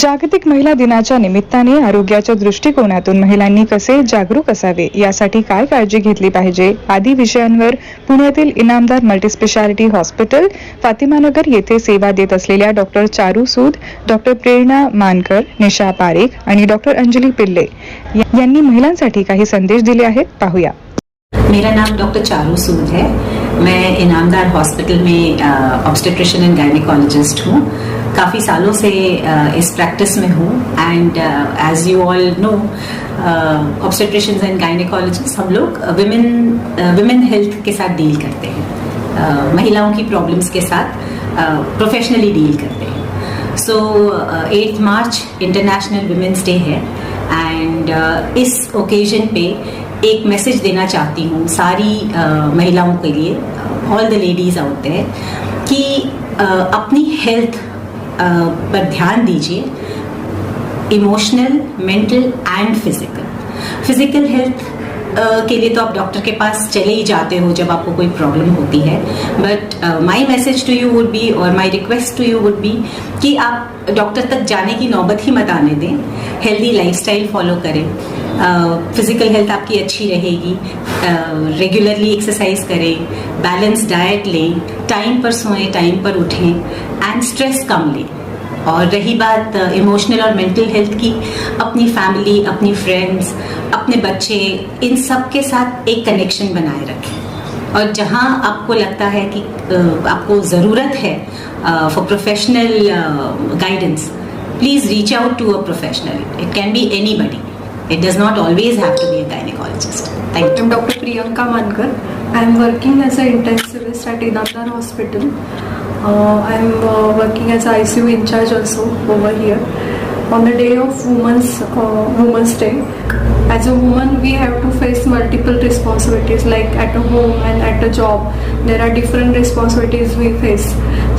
जागतिक महिला दिनाच्या निमित्ताने आरोग्याच्या दृष्टिकोनातून महिलांनी कसे जागरूक असावे? यासाठी काय काळजी घेतली पाहिजे? आदी विषयांवर पुण्यातील इनामदार मल्टीस्पेशालिटी हॉस्पिटल फातिमानगर येथे सेवा देत असलेल्या डॉक्टर चारू सूद डॉक्टर प्रेरणा मानकर निशा पारेख आणि डॉक्टर अंजली पिल्ले यांनी महिलांसाठी काही संदेश दिले आहेत. पाहूया. मेरा नाम डॉक्टर चारू सूद है। मैं इनामदार हॉस्पिटल में ऑब्स्टेट्रिशियन एंड गायनिकोलॉजिस्ट हूँ। काफ़ी सालों से uh, इस प्रैक्टिस में हूँ and as you all know obstetricians and gynaecologist हम लोग विमेन विमेन हेल्थ के साथ डील करते हैं। uh, महिलाओं की प्रॉब्लम्स के साथ प्रोफेशनली डील करते हैं। So eight March international women's day है एंड इस ओकेजन पे एक मैसेज देना चाहती हूँ सारी uh, महिलाओं के लिए all the ladies out there कि uh, अपनी हेल्थ uh, पर ध्यान दीजिए emotional mental and physical physical health के लिए तो आप डॉक्टर के पास चले ही जाते हो जब आपको कोई प्रॉब्लम होती है। But my message to you would be और my request to you would be कि आप डॉक्टर तक जाने की नौबत ही मत आने दें। हेल्दी लाइफस्टाइल फॉलो करें। फ़िज़िकल uh, हेल्थ आपकी अच्छी रहेगी। रेगुलरली एक्सरसाइज करें। बैलेंस डाइट लें। टाइम पर सोएँ टाइम पर उठें। एंड स्ट्रेस कम लें। और रही बात इमोशनल और मेंटल हेल्थ की, अपनी फैमिली अपनी फ्रेंड्स अपने बच्चे, इन सब के साथ एक कनेक्शन बनाए रखें और जहाँ आपको लगता है कि आपको ज़रूरत है for professional guidance please reach out to a professional it can be anybody it does not always have to be a gynaecologist thank you I'm Dr. Priyanka Mankar. I am working as an intensivist at Hospital. Uh, I am uh, working as ICU in charge also over here. On the day of Women's uh, Women's Day, as a woman, we have to face multiple responsibilities. Like at a home and at a job, there are different responsibilities we face.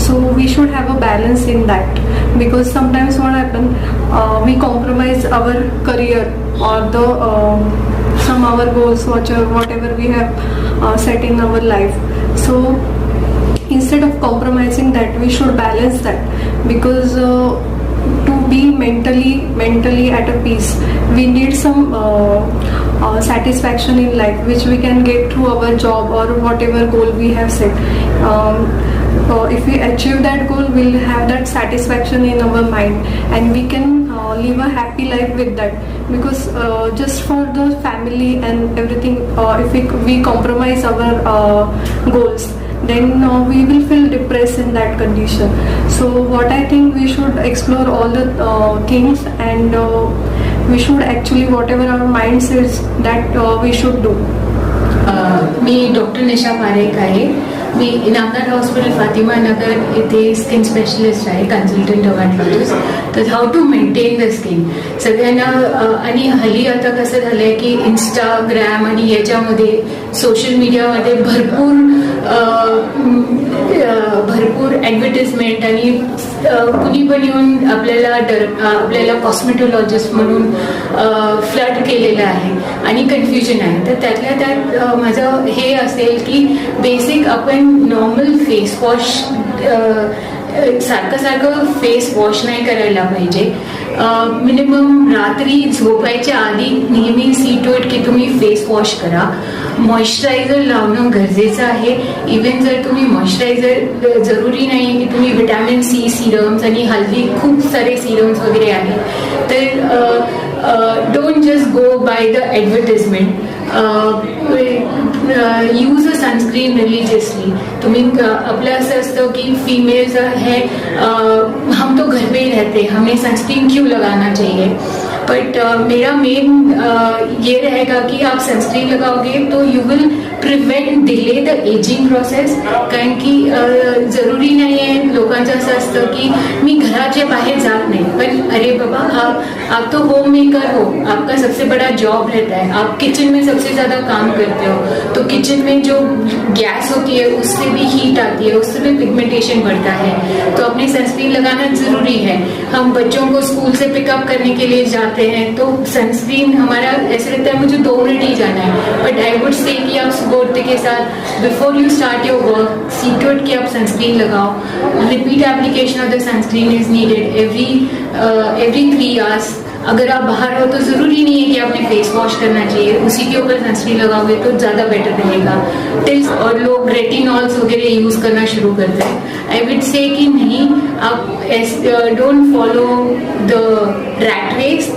So we should have a balance in that because sometimes what happens, uh, we compromise our career or the uh, some our goals whatever whatever we have uh, set in our life so instead of compromising that we should balance that. Because uh, to be mentally mentally at a peace we need some uh, uh, satisfaction in life which we can get through our job or whatever goal we have set. Um, uh, if we achieve that goal we'll have that satisfaction in our mind and we can uh, live a happy life with that. Because uh, just for the family and everything uh, if we, we compromise our uh, goals then uh, we will feel depressed in that condition so what i think we should explore all the uh, things and uh, we should actually whatever our mind says that uh, we should do a, me doctor Nisha Parekh आहे मी Inamdar hospital Fatima नगर इथे skin specialist आहे consultant डर्माटॉलॉजिस्ट तर how to maintain the skin सगळ्यांना आणि हल्ली आता कसं झालं आहे की इंस्टाग्राम आणि याच्यामध्ये सोशल मीडियामध्ये भरपूर भरपूर ॲडव्हर्टिजमेंट आणि कुणी पण येऊन आपल्याला डर आपल्याला कॉस्मेटोलॉजिस्ट म्हणून फ्लड केलेलं आहे आणि कन्फ्युजन आहे. तर त्यातल्या त्यात माझं हे असेल की बेसिक आपण नॉर्मल फेस वॉश सारखं सारखं फेस वॉश नाही करायला पाहिजे. मिनिमम रात्री झोपायच्या आधी नेहमी सी टू इट की तुम्ही फेस वॉश करा. मॉइश्चरायझर लावणं गरजेचं आहे. इवन जर तुम्ही मॉइश्चरायझर जरुरी नाही की तुम्ही विटॅमिन सी सिरम्स आणि हल्दी खूप सारे सिरम्स वगैरे आहेत. तर don't just go by the advertisement use a sunscreen religiously तो मीन अपना असं असतं की फीमेल्स है हम तो घर पे ही रहते हैं, हमें सनस्क्रीन क्यों लगाना चाहिए? बट मेरा मेन ये रहेगा कि आप सनस्क्रीन लगाओगे तो you will prevent delay the ageing process कारण की जरुरी नाही आहे लोकांचं असं असतं की मी घराच्या बाहेर जात नाही. पण अरे बाबा, आप आप तो होम मेकर हो. आपका सबसे बड़ा जॉब रहता है. आप किचन में सबसे ज़्यादा काम करते हो. तो किचन में जो गैस होती है, उससे भी हीट आती है, उससे भी पिगमेंटेशन बढ़ता है. तो अपनी सनस्क्रीन लगाना ज़रूरी है. हम बच्चों को स्कूल से पिकअप करने के लिए जाते हैं तो सनस्क्रीन हमारा, ऐसे रहता है मुझे दो मिनट ही जाना है. बट आई वुड से कि आप सुबह उठते के साथ before you start your work see to it कि आप सनस्क्रीन लगाओ repeat application of the sunscreen is needed every every three hours अगर आप बाहर हो तो ज़रूरी नहीं है कि आपने फेस वॉश करना चाहिए। उसी के ऊपर सनस्क्रीन लगाओगे तो ज़्यादा बेटर रहेगा। टिल्स और लोग रेटिनॉल्स वगैरह यूज़ करना शुरू करते हैं। आई विड से कि नहीं, आप don't follow the rat race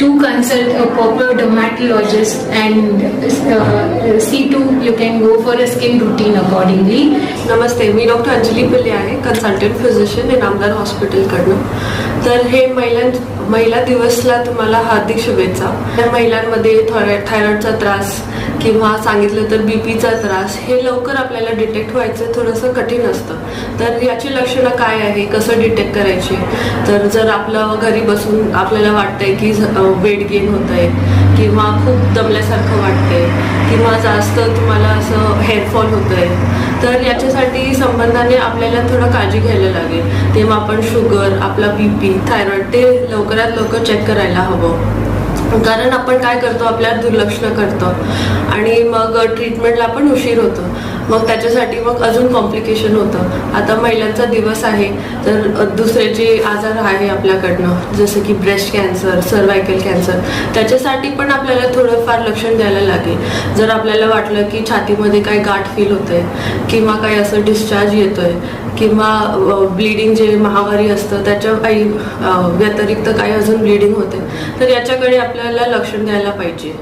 to consult a proper dermatologist and see to you can go for a skin routine accordingly नमस्ते, मी डॉक्टर अंजली पिल्ले आहे कन्सल्टंट फिजिशियन इन आमदार हॉस्पिटलकडनं तर हे महिलां महिला दिवसला तुम्हाला हार्दिक शुभेच्छा. या महिलांमध्ये थायरॉइड थायरॉइडचा त्रास किंवा सांगितलं तर बी पीचा त्रास हे लवकर आपल्याला डिटेक्ट व्हायचं थोडंसं कठीण असतं. तर याची लक्षणं काय आहे? कसं डिटेक्ट करायची? तर जर आपलं घरी बसून आपल्याला वाटतंय की वेट गेन होत आहे किंवा खूप दमल्यासारखं वाटते किंवा जास्त तुम्हाला असं हेअरफॉल होत आहे तर याच्यासाठी संबंधाने आपल्याला थोडं काळजी घ्यायला लागेल. तेव्हा आपण शुगर आपला बी पी थायरॉइड ते लवकरात लवकर चेक करायला हवं. कारण आपण काय करतो आपल्याला दुर्लक्ष करतो. आणि मग ट्रीटमेंटला पण उशीर होतो. मग त्याच्यासाठी मग अजून कॉम्प्लिकेशन होतं. आता महिलांचा दिवस आहे तर दुसरे जे आजार आहे आपल्याकडनं. जसं की ब्रेस्ट कॅन्सर सर्वायकल कॅन्सर त्याच्यासाठी पण आपल्याला थोडंफार लक्षण द्यायला लागेल. जर आपल्याला वाटलं की छातीमध्ये काही गाठ फील होतंय किंवा काही असं डिस्चार्ज येतोय किंवा ब्लिडिंग जे महावारी असतं त्याच्या काही व्यतिरिक्त काही अजून ब्लिडिंग होते तर याच्याकडे आपल्याला लक्ष द्यायला पाहिजे.